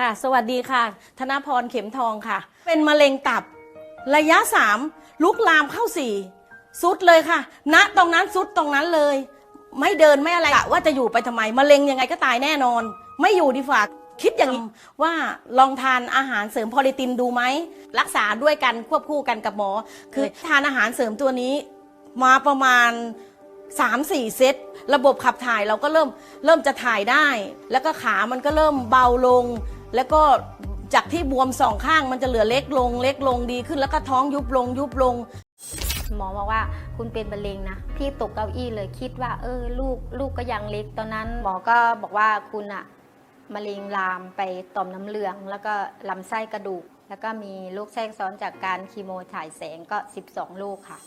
ค่ะ สวัสดีค่ะ ธนพรเข็มทองค่ะ เป็นมะเร็งตับ ระยะสามลุกลามเข้าสี่สุดเลยค่ะ ณตรงนั้นสุดตรงนั้นเลย ไม่เดินไม่อะไรอะว่าจะอยู่ไปทำไมมะเร็งยังไงก็ตายแน่นอน ไม่อยู่ดีฝ่าคิดอย่างนี้ว่าลองทานอาหารเสริมพอลิตินดูไหม รักษาด้วยกันควบคู่กันกับหมอ คือทานอาหารเสริมตัวนี้ มาประมาณ 3 4 เซต ระบบขับถ่ายเราก็เริ่มเริ่มจะถ่ายได้ แล้วก็ขามันก็เริ่มเบาลง แล้วก็จากที่บวมสองข้างมันจะเหลือเล็กลง เล็กลงดีขึ้นแล้วก็ท้องยุบลงยุบลง หมอบอกว่าคุณเป็นมะเร็งนะพี่ตกเก้าอี้เลยคิดว่า เออลูกลูกก็ยังเล็กตอนนั้น หมอก็บอกว่าคุณอะมะเร็งลามไปต่อมน้ำเหลือง แล้วก็ลำไส้กระดูก แล้วก็มีโรคแทรกซ้อนจากการคีโมถ่ายแสงก็ 12โรคค่ะ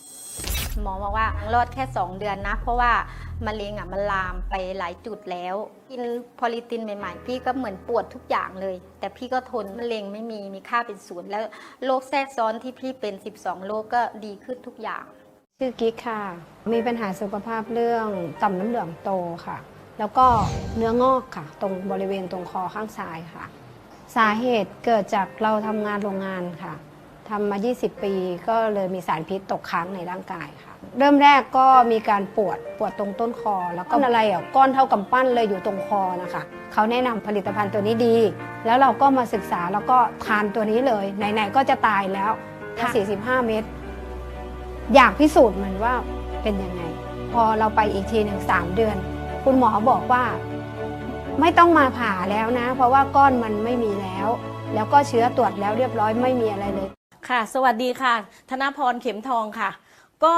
หมอบอกว่ารอดแค่ 2 เดือนนะ เพราะว่ามะเร็งอะมันลามไปหลายจุดแล้ว กินพอลิตินใหม่ๆ พี่ก็เหมือนปวดทุกอย่างเลย แต่พี่ก็ทนมะเร็งไม่มีมีค่าเป็นศูนย์แล้วโรคแทรกซ้อนที่พี่เป็น 12โรคก็ดีขึ้นทุกอย่างชื่อกิ๊กค่ะ มีปัญหาสุขภาพเรื่องต่อมน้ำเหลืองโตค่ะ แล้วก็เนื้องอกค่ะ ตรงบริเวณตรงคอข้างซ้ายค่ะ สาเหตุเกิดจากเราทำงานโรงงานค่ะทำมา 20 ปีก็เลยมีสารพิษตกค้างในร่างกายค่ะ เริ่มแรกก็มีการปวดปวดตรงต้นคอ แล้วก็อะไรอะก้อนเท่ากำปั้นเลยอยู่ตรงคอนะคะเขาแนะนำผลิตภัณฑ์ตัวนี้ดี แล้วเราก็มาศึกษาแล้วก็ทานตัวนี้เลยไหนๆก็จะตายแล้วถ้า45 เม็ดอยากพิสูจน์มันว่าเป็นยังไง พอเราไปอีกทีหนึ่งสามเดือน คุณหมอบอกว่า ไม่ต้องมาผ่าแล้วนะ เพราะว่าก้อนมันไม่มีแล้ว แล้วก็เชื้อตรวจแล้วเรียบร้อยไม่มีอะไรเลย ค่ะ สวัสดีค่ะ ธนพรเข็มทองค่ะ ก็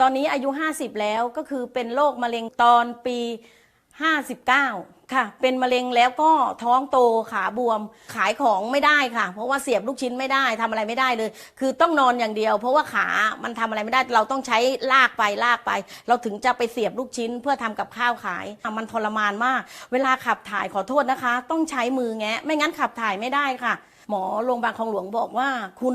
ตอนนี้อายุ 50 แล้วก็คือเป็นโรคมะเร็งตอนปี 59 ค่ะ เป็นมะเร็งแล้วก็ท้องโตขาบวมขายของไม่ได้ค่ะ เพราะว่าเสียบลูกชิ้นไม่ได้ทำอะไรไม่ได้เลย คือต้องนอนอย่างเดียว เพราะว่าขามันทำอะไรไม่ได้ เราต้องใช้ลากไปลากไป เราถึงจะไปเสียบลูกชิ้นเพื่อทำกับข้าวขายอะมันทรมานมาก เวลาขับถ่ายขอโทษนะคะ ต้องใช้มือแงะไม่งั้นขับถ่ายไม่ได้ค่ะ หมอโรงพยาบาลคลองหลวงบอกว่าคุณ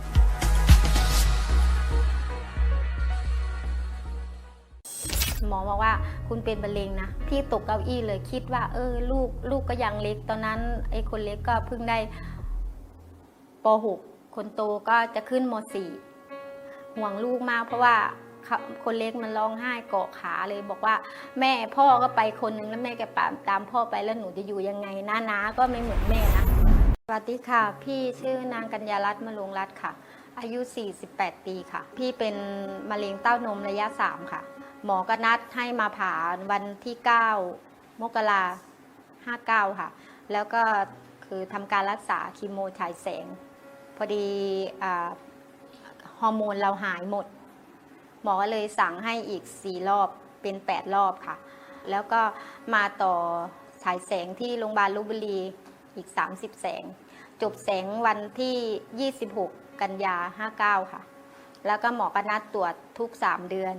หมอบอกว่าคุณเป็นมะเร็งนะ พี่ตกเก้าอี้เลยคิดว่า เออ ลูกลูกก็ยังเล็ก ตอนนั้นไอ้คนเล็กก็เพิ่งได้ป .6 คนโตก็จะขึ้นม .4 ห่วงลูกมากเพราะว่าคนเล็กมันร้องไห้เกาะขาเลยบอกว่า แม่พ่อก็ไปคนหนึ่งแล้วแม่แกตามตามพ่อไปแล้วหนูจะอยู่ยังไงนะนาก็ไม่เหมือนแม่นะสวัสดีค่ะ พี่ชื่อนางกัญญารัตน์มะลุงรัตน์ค่ะ อายุ 48 ปีค่ะ พี่เป็นมะเร็งเต้านมระยะ 3 ค่ะ หมอก็นัดให้มาผ่าวันที่ 9 มกรา59ค่ะ แล้วก็คือทำการรักษาคีโมฉายแสง พอดีอฮอร์โมนเราหายหมด หมอก็เลยสั่งให้อีก 4 รอบเป็น 8 รอบค่ะ แล้วก็มาต่อฉายแสงที่โรงพยาบาลลพบุรีอีก 30 แสง จบแสงวันที่ 26 กันยา 59 ค่ะ แล้วก็หมอก็นัดตรวจทุก 3 เดือน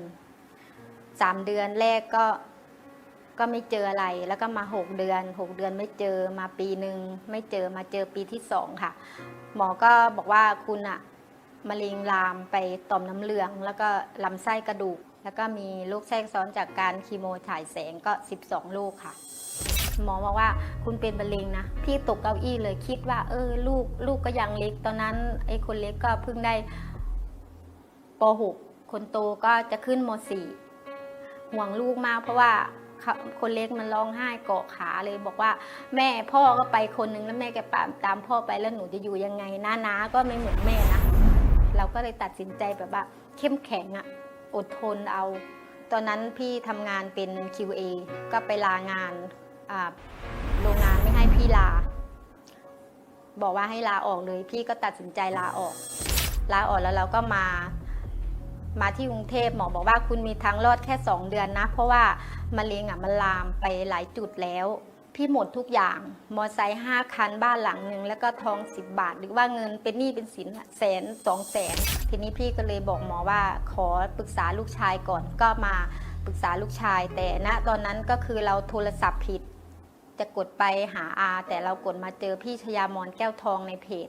3เดือนแรกก็ก็ไม่เจออะไร แล้วก็มา6เดือน6เดือนไม่เจอมาปีหนึ่งไม่เจอมาเจอปีที่2ค่ะ หมอก็บอกว่าคุณอะมะเร็งลามไปต่อมน้ำเหลือง แล้วก็ลำไส้กระดูก แล้วก็มีโรคแทรกซ้อนจากการคีโมฉายแสงก็ 12 ลูกค่ะ หมอบอกว่าคุณเป็นมะเร็งนะ พี่ตกเก้าอี้เลยคิดว่า เออ ลูกลูกก็ยังเล็ก ตอนนั้นไอ้คนเล็กก็เพิ่งได้ป .6 คนโตก็จะขึ้นม .4 ห่วงลูกมาก เพราะว่าเขาคนเล็กมันร้องไห้เกาะขาเลยบอกว่า แม่พ่อก็ไปคนนึงแล้วแม่แกตามตามพ่อไปแล้วหนูจะอยู่ยังไงน้านาก็ไม่เหมือนแม่นะเราก็เลยตัดสินใจแบบว่า เข้มแข็งอะอดทนเอา ตอนนั้นพี่ทำงานเป็น QA ก็ไปลางานอ่าโรงงานไม่ให้พี่ลา บอกว่าให้ลาออกเลย พี่ก็ตัดสินใจลาออก ลาออกแล้วเราก็มา มาที่กรุงเทพหมอบอกว่าคุณมีทางรอดแค่ 2 เดือนนะ เพราะว่ามะเร็งอะมันลามไปหลายจุดแล้ว พี่หมดทุกอย่าง มอไซค์ห้าคันบ้านหลังหนึ่งแล้วก็ทอง 10 บาท หรือว่าเงินเป็นหนี้เป็นสินแสนสองแสนทีนี้พี่ก็เลยบอกหมอว่าขอปรึกษาลูกชายก่อนก็มาปรึกษาลูกชาย แต่ณตอนนั้นก็คือเราโทรศัพท์ผิด จะกดไปหาอาแต่เรากดมาเจอพี่ชยามอนแก้วทองในเพจ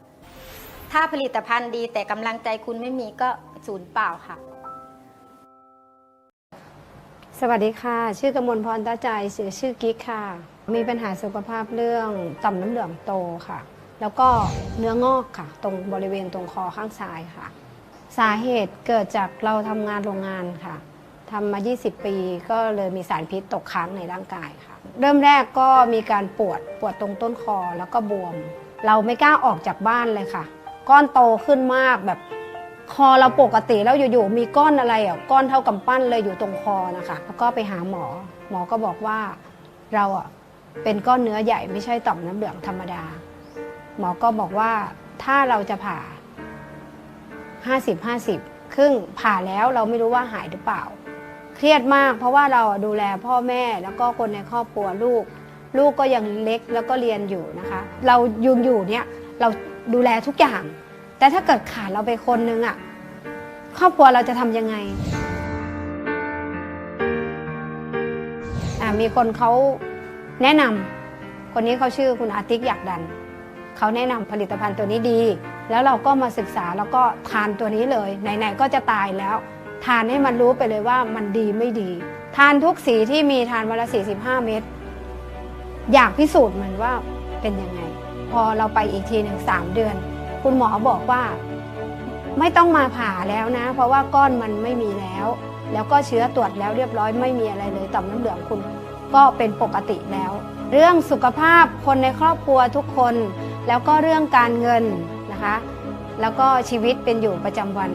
ถ้าผลิตภัณฑ์ดีแต่กำลังใจคุณไม่มีก็ศูนย์เปล่าค่ะ สวัสดีค่ะ ชื่อกมลพรตาใจชื่อชื่อกิ๊กค่ะ มีปัญหาสุขภาพเรื่องต่อมน้ำเหลืองโตค่ะ แล้วก็เนื้องอกค่ะ ตรงบริเวณตรงคอข้างซ้ายค่ะ สาเหตุเกิดจากเราทำงานโรงงานค่ะทำมา 20 ปี ก็เลยมีสารพิษตกค้างในร่างกายค่ะ เริ่มแรกก็มีการปวด ปวดตรงต้นคอแล้วก็บวม เราไม่กล้าออกจากบ้านเลยค่ะ ก้อนโตขึ้นมากแบบคอเราปกติแล้วอยู่ๆมีก้อนอะไรอะก้อนเท่ากำปั้นเลยอยู่ตรงคอนะคะแล้วก็ไปหาหมอ หมอก็บอกว่าเราอะเป็นก้อนเนื้อใหญ่ไม่ใช่ต่อมน้ำเหลืองธรรมดา หมอก็บอกว่าถ้าเราจะผ่า 50 50 ครึ่งผ่าแล้วเราไม่รู้ว่าหายหรือเปล่า เครียดมากเพราะว่าเราดูแลพ่อแม่แล้วก็คนในครอบครัวลูก ลูกก็ยังเล็กแล้วก็เรียนอยู่นะคะ เรายุงอยู่เนี่ยเรา ดูแลทุกอย่าง แต่ถ้าเกิดขาดเราไปคนนึงอะครอบครัวเราจะทำยังไงอะมีคนเขาแนะนำคนนี้เขาชื่อคุณอาติกอยากดันเขาแนะนำผลิตภัณฑ์ตัวนี้ดี แล้วเราก็มาศึกษาแล้วก็ทานตัวนี้เลยไหนๆก็จะตายแล้ว ทานให้มันรู้ไปเลยว่ามันดีไม่ดี ทานทุกสีที่มีทานวันละ45 เม็ดอยากพิสูจน์มันว่าเป็นยังไง พอเราไปอีกทีหนึ่งสามเดือน คุณหมอบอกว่า ไม่ต้องมาผ่าแล้วนะ เพราะว่าก้อนมันไม่มีแล้ว แล้วก็เชื้อตรวจแล้วเรียบร้อยไม่มีอะไรเลยต่อมน้ำเหลืองคุณก็เป็นปกติแล้ว เรื่องสุขภาพคนในครอบครัวทุกคน แล้วก็เรื่องการเงินนะคะ แล้วก็ชีวิตเป็นอยู่ประจำวัน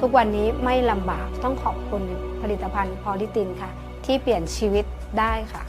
ทุกวันนี้ไม่ลำบากต้องขอบคุณผลิตภัณฑ์พอลิตินค่ะ ที่เปลี่ยนชีวิตได้ค่ะ